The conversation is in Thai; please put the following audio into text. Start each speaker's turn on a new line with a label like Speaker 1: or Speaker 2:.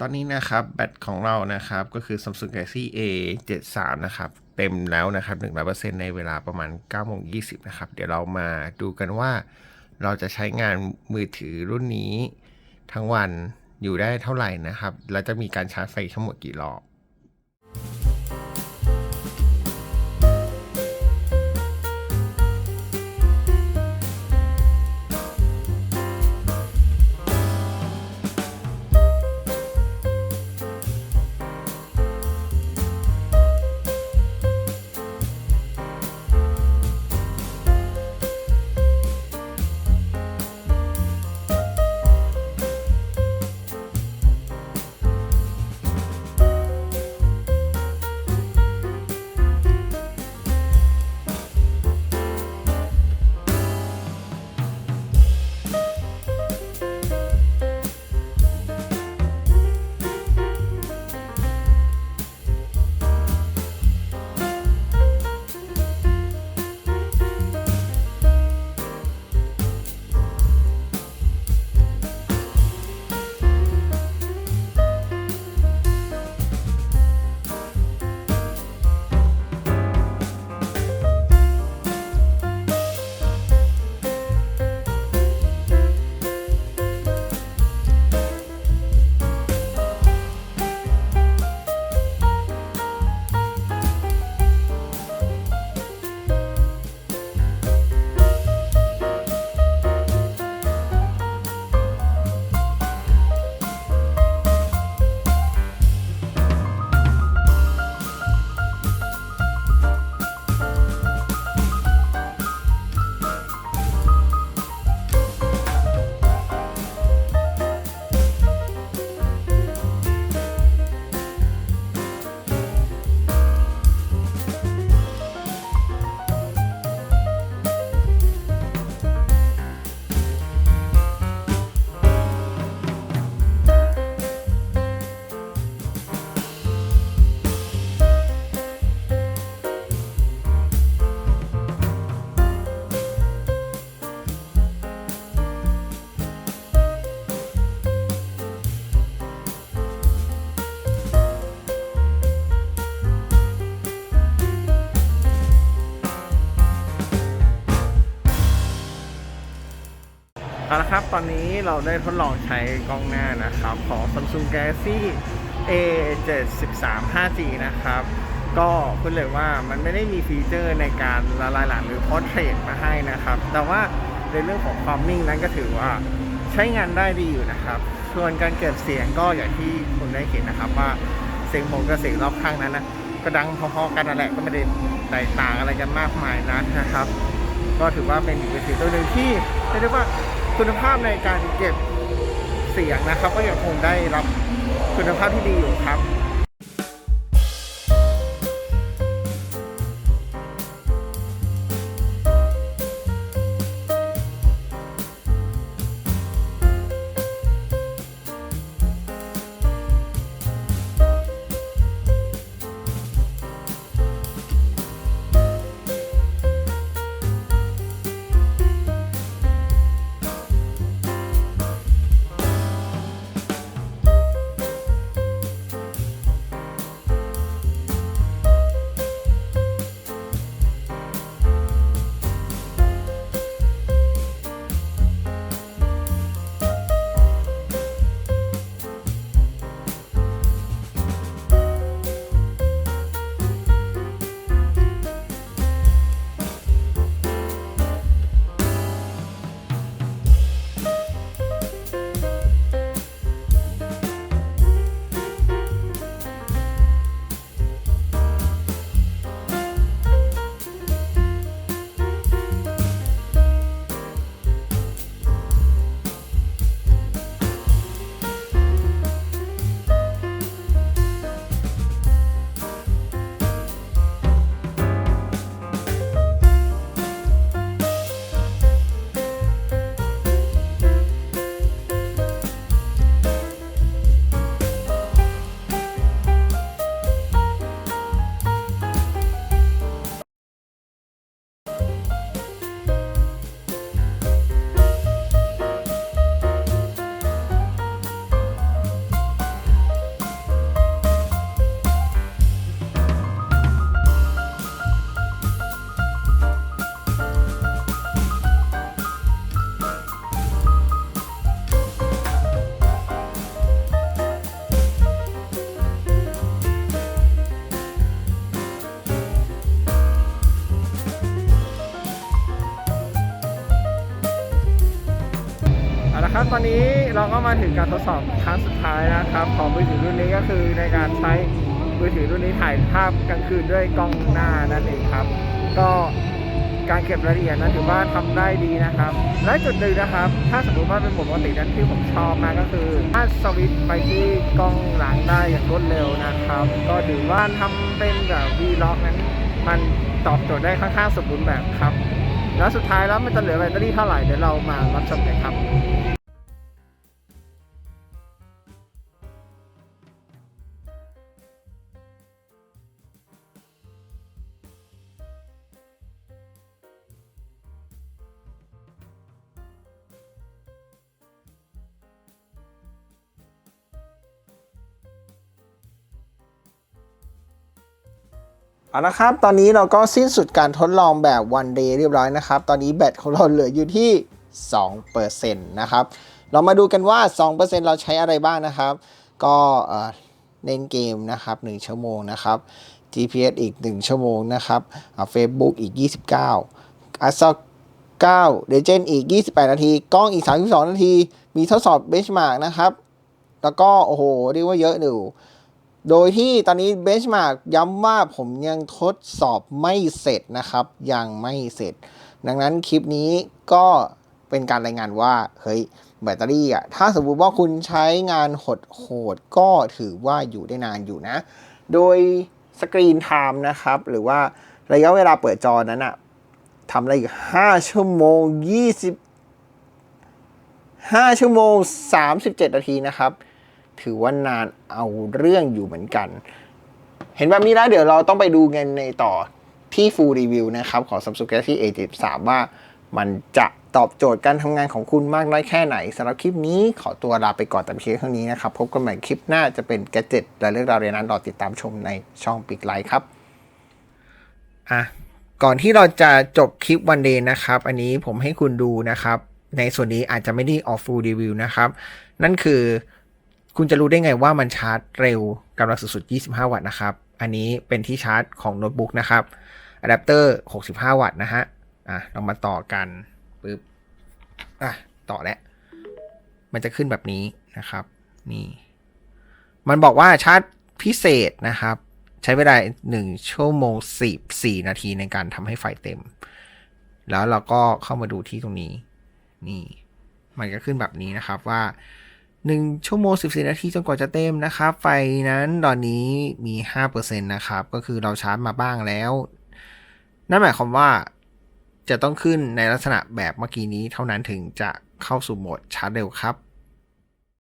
Speaker 1: ตอนนี้นะครับแบตของเรานะครับก็คือ Samsung Galaxy A 7 3 นะครับเต็มแล้วนะครับ100%ในเวลาประมาณ9โมง20นะครับ เดี๋ยวเรามาดูกันว่า เราจะใช้งานมือถือรุ่นนี้ ทั้งวันอยู่ได้เท่าไหร่นะครับ แล้วจะมีการชาร์จไฟทั้งหมดกี่รอบ ละครับ ตอนนี้เราได้ทดลองใช้กล้องหน้านะครับ ของ Samsung Galaxy A 7 13 5G นะครับ ก็พูดเลยว่ามันไม่ได้มีฟีเจอร์ในการละลายหลังหรือ Portrait มาให้นะครับ แต่ว่าในเรื่องของความนิ่งนั้นก็ถือว่าใช้งานได้ดีอยู่นะครับ ส่วนการเก็บเสียงก็อย่างที่คุณได้เห็นนะครับว่าเสียงผมกับเสียงรอบข้างนั้นนะก็ดังพอๆกันนั่นแหละก็ไม่ได้แตกต่างอะไรกันมากมายนะนะครับ ก็ถือว่าเป็นอีกเวทีตัวหนึ่งที่เรียกได้ว่า คุณภาพในการเก็บเสียงนะครับ ก็ยังคงได้รับคุณภาพที่ดีอยู่ครับ ก็มาถึงการทดสอบครั้งสุดท้ายนะครับ ของมือถือรุ่นนี้ก็คือในการใช้มือถือรุ่นนี้ถ่ายภาพกลางคืนด้วยกล้องหน้านั่นเองครับ ก็การเก็บรายละเอียดนั้นถือว่าทำได้ดีนะครับ และจุดหนึ่งนะครับ ถ้าสมมติว่าเป็นผมปกตินั้นที่ผมชอบมากก็คือถ้าสวิตไปที่กล้องหลังได้อย่างรวดเร็วนะครับ ก็ถือว่าทำเป็นแบบวีล็อกนั้น มันตอบโจทย์ได้ค่อนข้างสมบูรณ์แบบครับ แล้วสุดท้ายแล้วมันจะเหลือแบตเตอรี่เท่าไหร่เดี๋ยวเรามารับชมกันครับ เอาละครับ ตอนนี้เราก็สิ้นสุดการทดลองแบบ one day เรียบร้อยนะครับ ตอนนี้แบตของเราเหลืออยู่ที่ 2%นะครับ เรามาดูกันว่า 2%เราใช้อะไรบ้างนะครับ ก็เล่นเกมนะครับ 1 ชั่วโมงนะครับ GPS อีก 1 ชั่วโมงนะครับ Facebook อีก 29 a s o 9 Legend อีก 28 นาที กล้องอีก 32 นาที มีทดสอบ benchmark นะครับ แล้วก็ โอ้โห เรียกว่าเยอะอยู่ โดยที่ตอนนี้เบนช์มาร์กย้ำว่าผมยังทดสอบไม่เสร็จนะครับ ยังไม่เสร็จ ดังนั้นคลิปนี้ก็เป็นการรายงานว่า เฮ้ย แบตเตอรี่อะ ถ้าสมมุติว่าคุณใช้งานหดโหดๆก็ถือว่าอยู่ได้นานอยู่นะ โดยสกรีนไทม์นะครับ หรือว่าระยะเวลาเปิดจอนั้นอะทำอะไรอีก 5 ชั่วโมง 20 5 ชั่วโมง 37 นาทีนะครับ ถือว่านานเอาเรื่องอยู่เหมือนกัน เห็นแบบนี้แล้วเดี๋ยวเราต้องไปดูกันในต่อที่ full review นะครับ ของ Samsung Galaxy A73 ว่ามันจะตอบโจทย์การทำงานของคุณมากน้อยแค่ไหนสำหรับคลิปนี้ขอตัวลาไปก่อนแต่เพียงเท่านี้นะครับ พบกันใหม่คลิปหน้าจะเป็นแกจิตและเรื่องราวเรียนนั้นรอติดตามชมในช่องปิกไลท์ครับอะก่อนที่เราจะจบคลิปวันเดย์นะครับ อันนี้ผมให้คุณดูนะครับ ในส่วนนี้อาจจะไม่ได้ออฟฟูลรีวิวนะครับ นั่นคือ คุณจะรู้ได้ไงว่ามันชาร์จเร็วกำลังสูงสุด 25 วัตต์นะครับ อันนี้เป็นที่ชาร์จของโน้ตบุ๊กนะครับอะแดปเตอร์ 65 วัตต์นะฮะ อะเรามาต่อกันปึ๊บ อะ ต่อแล้ว มันจะขึ้นแบบนี้นะครับ นี่ มันบอกว่าชาร์จพิเศษนะครับ ใช้เวลา 1 ชั่วโมง 14 นาทีในการทำให้ไฟเต็ม แล้วเราก็เข้ามาดูที่ตรงนี้ นี่ มันก็ขึ้นแบบนี้นะครับว่า 1 ชั่วโมง 14 นาทีจนกว่าจะเต็มนะครับ ไฟนั้นตอนนี้มี 5%นะครับ ก็คือเราชาร์จมาบ้างแล้ว นั่นหมายความว่าจะต้องขึ้นในลักษณะแบบเมื่อกี้นี้เท่านั้นถึงจะเข้าสู่โหมดชาร์จเร็วครับ